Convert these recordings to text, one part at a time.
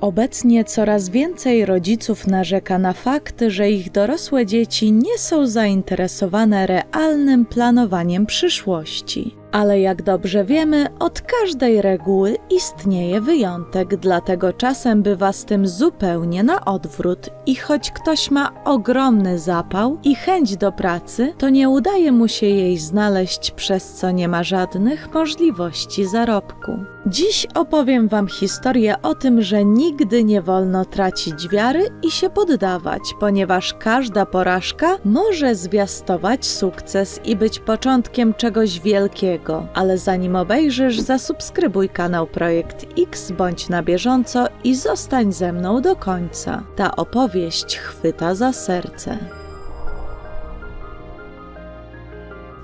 Obecnie coraz więcej rodziców narzeka na fakt, że ich dorosłe dzieci nie są zainteresowane realnym planowaniem przyszłości. Ale jak dobrze wiemy, od każdej reguły istnieje wyjątek, dlatego czasem bywa z tym zupełnie na odwrót i choć ktoś ma ogromny zapał i chęć do pracy, to nie udaje mu się jej znaleźć, przez co nie ma żadnych możliwości zarobku. Dziś opowiem Wam historię o tym, że nigdy nie wolno tracić wiary i się poddawać, ponieważ każda porażka może zwiastować sukces i być początkiem czegoś wielkiego. Ale zanim obejrzysz, zasubskrybuj kanał Projekt X, bądź na bieżąco i zostań ze mną do końca. Ta opowieść chwyta za serce.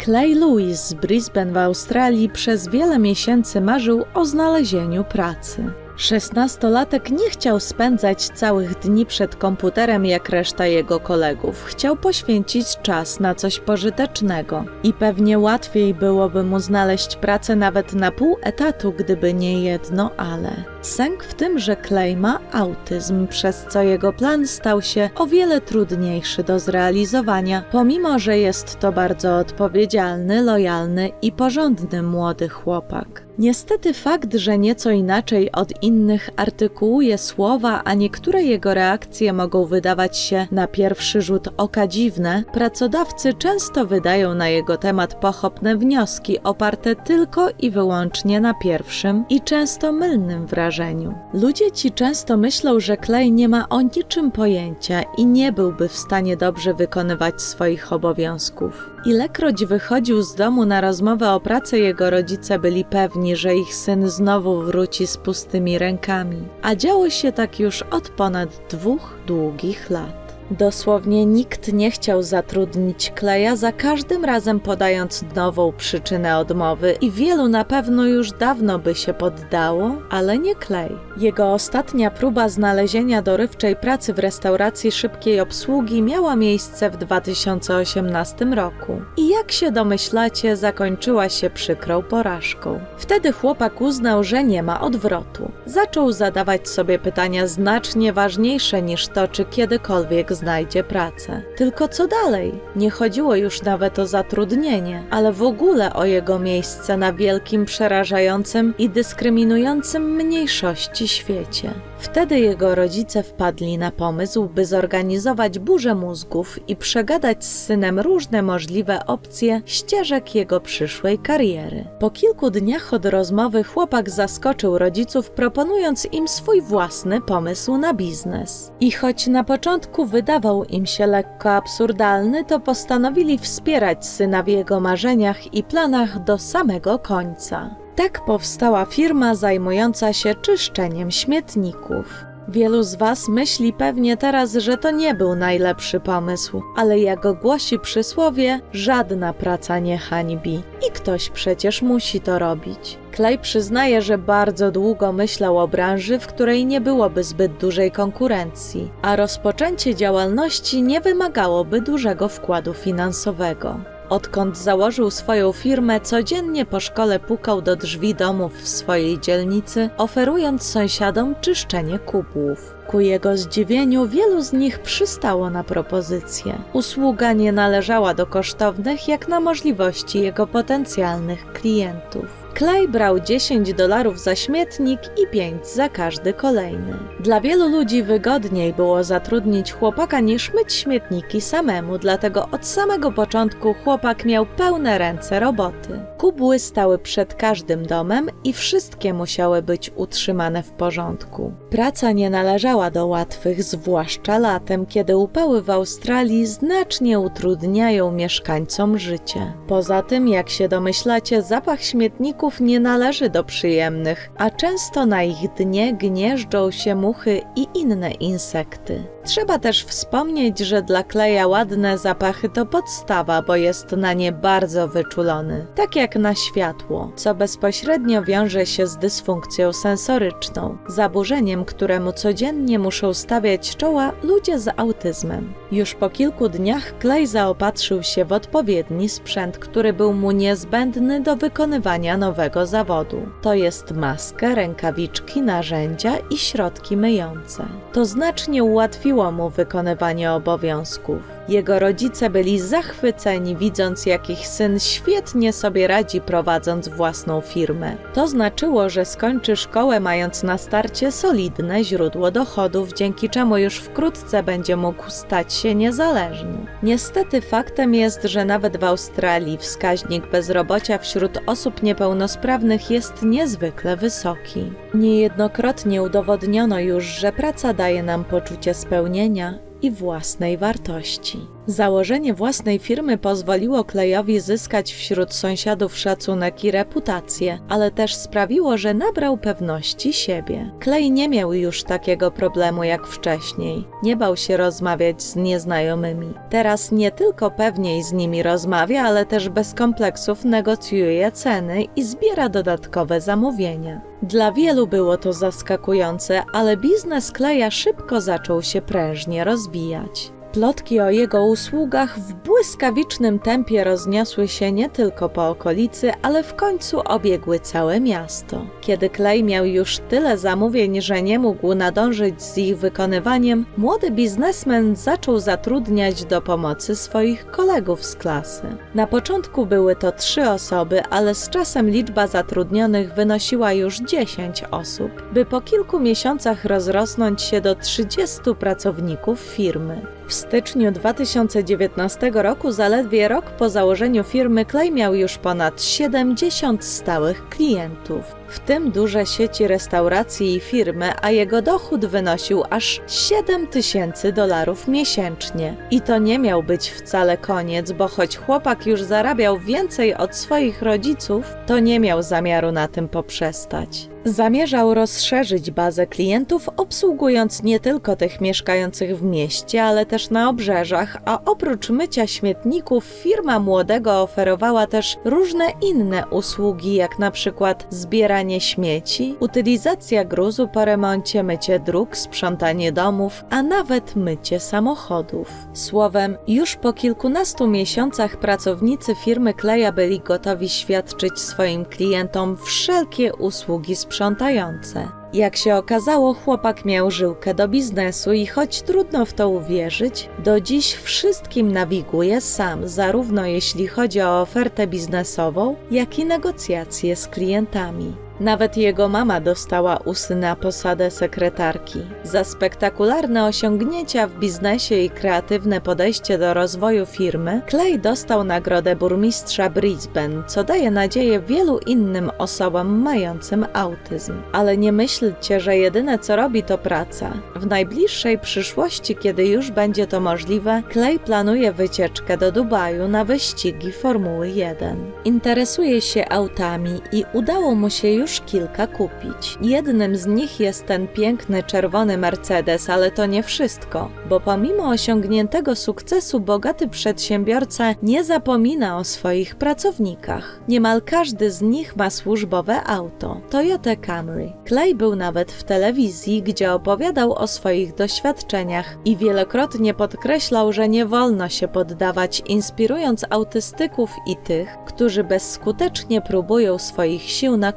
Clay Lewis z Brisbane w Australii przez wiele miesięcy marzył o znalezieniu pracy. Szesnastolatek nie chciał spędzać całych dni przed komputerem jak reszta jego kolegów. Chciał poświęcić czas na coś pożytecznego. I pewnie łatwiej byłoby mu znaleźć pracę nawet na pół etatu, gdyby nie jedno ale. Sęk w tym, że Clay ma autyzm, przez co jego plan stał się o wiele trudniejszy do zrealizowania, pomimo że jest to bardzo odpowiedzialny, lojalny i porządny młody chłopak. Niestety fakt, że nieco inaczej od innych artykułuje słowa, a niektóre jego reakcje mogą wydawać się na pierwszy rzut oka dziwne, pracodawcy często wydają na jego temat pochopne wnioski oparte tylko i wyłącznie na pierwszym i często mylnym wrażeniu. Ludzie ci często myślą, że Clay nie ma o niczym pojęcia i nie byłby w stanie dobrze wykonywać swoich obowiązków. Ilekroć wychodził z domu na rozmowę o pracę, jego rodzice byli pewni, że ich syn znowu wróci z pustymi rękami. A działo się tak już od ponad dwóch długich lat. Dosłownie nikt nie chciał zatrudnić Kleja, za każdym razem podając nową przyczynę odmowy, i wielu na pewno już dawno by się poddało, ale nie Klej. Jego ostatnia próba znalezienia dorywczej pracy w restauracji szybkiej obsługi miała miejsce w 2018 roku. I jak się domyślacie, zakończyła się przykrą porażką. Wtedy chłopak uznał, że nie ma odwrotu. Zaczął zadawać sobie pytania znacznie ważniejsze niż to, czy kiedykolwiek znajdzie pracę. Tylko co dalej? Nie chodziło już nawet o zatrudnienie, ale w ogóle o jego miejsce na wielkim, przerażającym i dyskryminującym mniejszości świecie. Wtedy jego rodzice wpadli na pomysł, by zorganizować burzę mózgów i przegadać z synem różne możliwe opcje ścieżek jego przyszłej kariery. Po kilku dniach od rozmowy chłopak zaskoczył rodziców, proponując im swój własny pomysł na biznes. I choć na początku wydawał im się lekko absurdalny, to postanowili wspierać syna w jego marzeniach i planach do samego końca. Tak powstała firma zajmująca się czyszczeniem śmietników. Wielu z Was myśli pewnie teraz, że to nie był najlepszy pomysł, ale jak głosi przysłowie, żadna praca nie hańbi i ktoś przecież musi to robić. Clay przyznaje, że bardzo długo myślał o branży, w której nie byłoby zbyt dużej konkurencji, a rozpoczęcie działalności nie wymagałoby dużego wkładu finansowego. Odkąd założył swoją firmę, codziennie po szkole pukał do drzwi domów w swojej dzielnicy, oferując sąsiadom czyszczenie kubłów. Ku jego zdziwieniu wielu z nich przystało na propozycję. Usługa nie należała do kosztownych, jak na możliwości jego potencjalnych klientów. Clay brał 10 dolarów za śmietnik i 5 za każdy kolejny. Dla wielu ludzi wygodniej było zatrudnić chłopaka niż myć śmietniki samemu, dlatego od samego początku chłopak miał pełne ręce roboty. Kubły stały przed każdym domem i wszystkie musiały być utrzymane w porządku. Praca nie należała do łatwych, zwłaszcza latem, kiedy upały w Australii znacznie utrudniają mieszkańcom życie. Poza tym, jak się domyślacie, zapach śmietników nie należy do przyjemnych, a często na ich dnie gnieżdżą się muchy i inne insekty. Trzeba też wspomnieć, że dla kleja ładne zapachy to podstawa, bo jest na nie bardzo wyczulony, tak jak na światło, co bezpośrednio wiąże się z dysfunkcją sensoryczną, zaburzeniem, któremu codziennie muszą stawiać czoła ludzie z autyzmem. Już po kilku dniach Clay zaopatrzył się w odpowiedni sprzęt, który był mu niezbędny do wykonywania nowych nowego zawodu. To jest maskę, rękawiczki, narzędzia i środki myjące. To znacznie ułatwiło mu wykonywanie obowiązków. Jego rodzice byli zachwyceni, widząc, jak ich syn świetnie sobie radzi prowadząc własną firmę. To znaczyło, że skończy szkołę, mając na starcie solidne źródło dochodów, dzięki czemu już wkrótce będzie mógł stać się niezależny. Niestety faktem jest, że nawet w Australii wskaźnik bezrobocia wśród osób niepełnosprawnych jest niezwykle wysoki. Niejednokrotnie udowodniono już, że praca daje nam poczucie spełnienia i własnej wartości. Założenie własnej firmy pozwoliło Klejowi zyskać wśród sąsiadów szacunek i reputację, ale też sprawiło, że nabrał pewności siebie. Klej nie miał już takiego problemu jak wcześniej. Nie bał się rozmawiać z nieznajomymi. Teraz nie tylko pewniej z nimi rozmawia, ale też bez kompleksów negocjuje ceny i zbiera dodatkowe zamówienia. Dla wielu było to zaskakujące, ale biznes Kleja szybko zaczął się prężnie rozwijać. Plotki o jego usługach w błyskawicznym tempie rozniosły się nie tylko po okolicy, ale w końcu obiegły całe miasto. Kiedy Clay miał już tyle zamówień, że nie mógł nadążyć z ich wykonywaniem, młody biznesmen zaczął zatrudniać do pomocy swoich kolegów z klasy. Na początku były to trzy osoby, ale z czasem liczba zatrudnionych wynosiła już 10 osób, by po kilku miesiącach rozrosnąć się do 30 pracowników firmy. W styczniu 2019 roku, zaledwie rok po założeniu firmy, Clay miał już ponad 70 stałych klientów, w tym duże sieci restauracji i firmy, a jego dochód wynosił aż 7 tysięcy dolarów miesięcznie. I to nie miał być wcale koniec, bo choć chłopak już zarabiał więcej od swoich rodziców, to nie miał zamiaru na tym poprzestać. Zamierzał rozszerzyć bazę klientów, obsługując nie tylko tych mieszkających w mieście, ale też na obrzeżach, a oprócz mycia śmietników, firma młodego oferowała też różne inne usługi, jak na przykład zbieranie śmieci, utylizacja gruzu po remoncie, mycie dróg, sprzątanie domów, a nawet mycie samochodów. Słowem, już po kilkunastu miesiącach pracownicy firmy Kleja byli gotowi świadczyć swoim klientom wszelkie usługi sprzątające. Jak się okazało, chłopak miał żyłkę do biznesu i choć trudno w to uwierzyć, do dziś wszystkim nawiguje sam, zarówno jeśli chodzi o ofertę biznesową, jak i negocjacje z klientami. Nawet jego mama dostała u syna posadę sekretarki. Za spektakularne osiągnięcia w biznesie i kreatywne podejście do rozwoju firmy, Clay dostał nagrodę burmistrza Brisbane, co daje nadzieję wielu innym osobom mającym autyzm. Ale nie myślcie, że jedyne co robi to praca. W najbliższej przyszłości, kiedy już będzie to możliwe, Clay planuje wycieczkę do Dubaju na wyścigi Formuły 1. Interesuje się autami i udało mu się już kilka kupić. Jednym z nich jest ten piękny czerwony Mercedes, ale to nie wszystko, bo pomimo osiągniętego sukcesu bogaty przedsiębiorca nie zapomina o swoich pracownikach. Niemal każdy z nich ma służbowe auto Toyota Camry. Clay był nawet w telewizji, gdzie opowiadał o swoich doświadczeniach i wielokrotnie podkreślał, że nie wolno się poddawać, inspirując autystyków i tych, którzy bezskutecznie próbują swoich sił na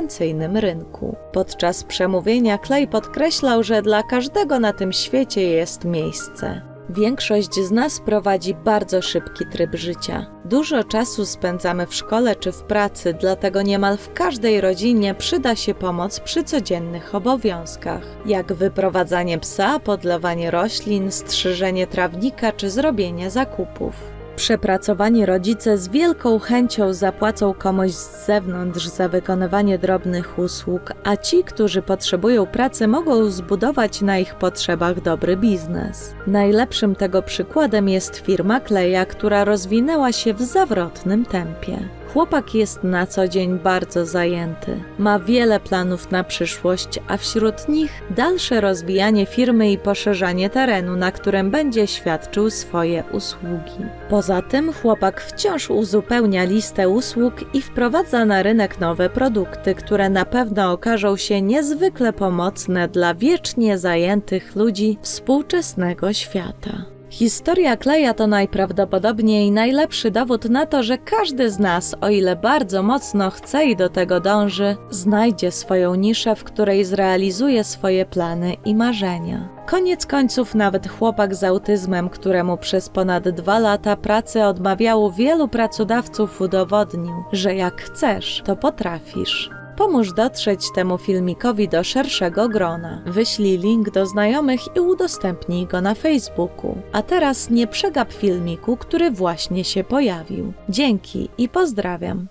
konkurencyjnym rynku. Podczas przemówienia Clay podkreślał, że dla każdego na tym świecie jest miejsce. Większość z nas prowadzi bardzo szybki tryb życia. Dużo czasu spędzamy w szkole czy w pracy, dlatego niemal w każdej rodzinie przyda się pomoc przy codziennych obowiązkach, jak wyprowadzanie psa, podlewanie roślin, strzyżenie trawnika czy zrobienie zakupów. Przepracowani rodzice z wielką chęcią zapłacą komuś z zewnątrz za wykonywanie drobnych usług, a ci, którzy potrzebują pracy, mogą zbudować na ich potrzebach dobry biznes. Najlepszym tego przykładem jest firma Kleja, która rozwinęła się w zawrotnym tempie. Chłopak jest na co dzień bardzo zajęty. Ma wiele planów na przyszłość, a wśród nich dalsze rozwijanie firmy i poszerzanie terenu, na którym będzie świadczył swoje usługi. Poza tym chłopak wciąż uzupełnia listę usług i wprowadza na rynek nowe produkty, które na pewno okażą się niezwykle pomocne dla wiecznie zajętych ludzi współczesnego świata. Historia Kleja to najprawdopodobniej najlepszy dowód na to, że każdy z nas, o ile bardzo mocno chce i do tego dąży, znajdzie swoją niszę, w której zrealizuje swoje plany i marzenia. Koniec końców, nawet chłopak z autyzmem, któremu przez ponad dwa lata pracy odmawiało wielu pracodawców, udowodnił, że jak chcesz, to potrafisz. Pomóż dotrzeć temu filmikowi do szerszego grona. Wyślij link do znajomych i udostępnij go na Facebooku. A teraz nie przegap filmiku, który właśnie się pojawił. Dzięki i pozdrawiam.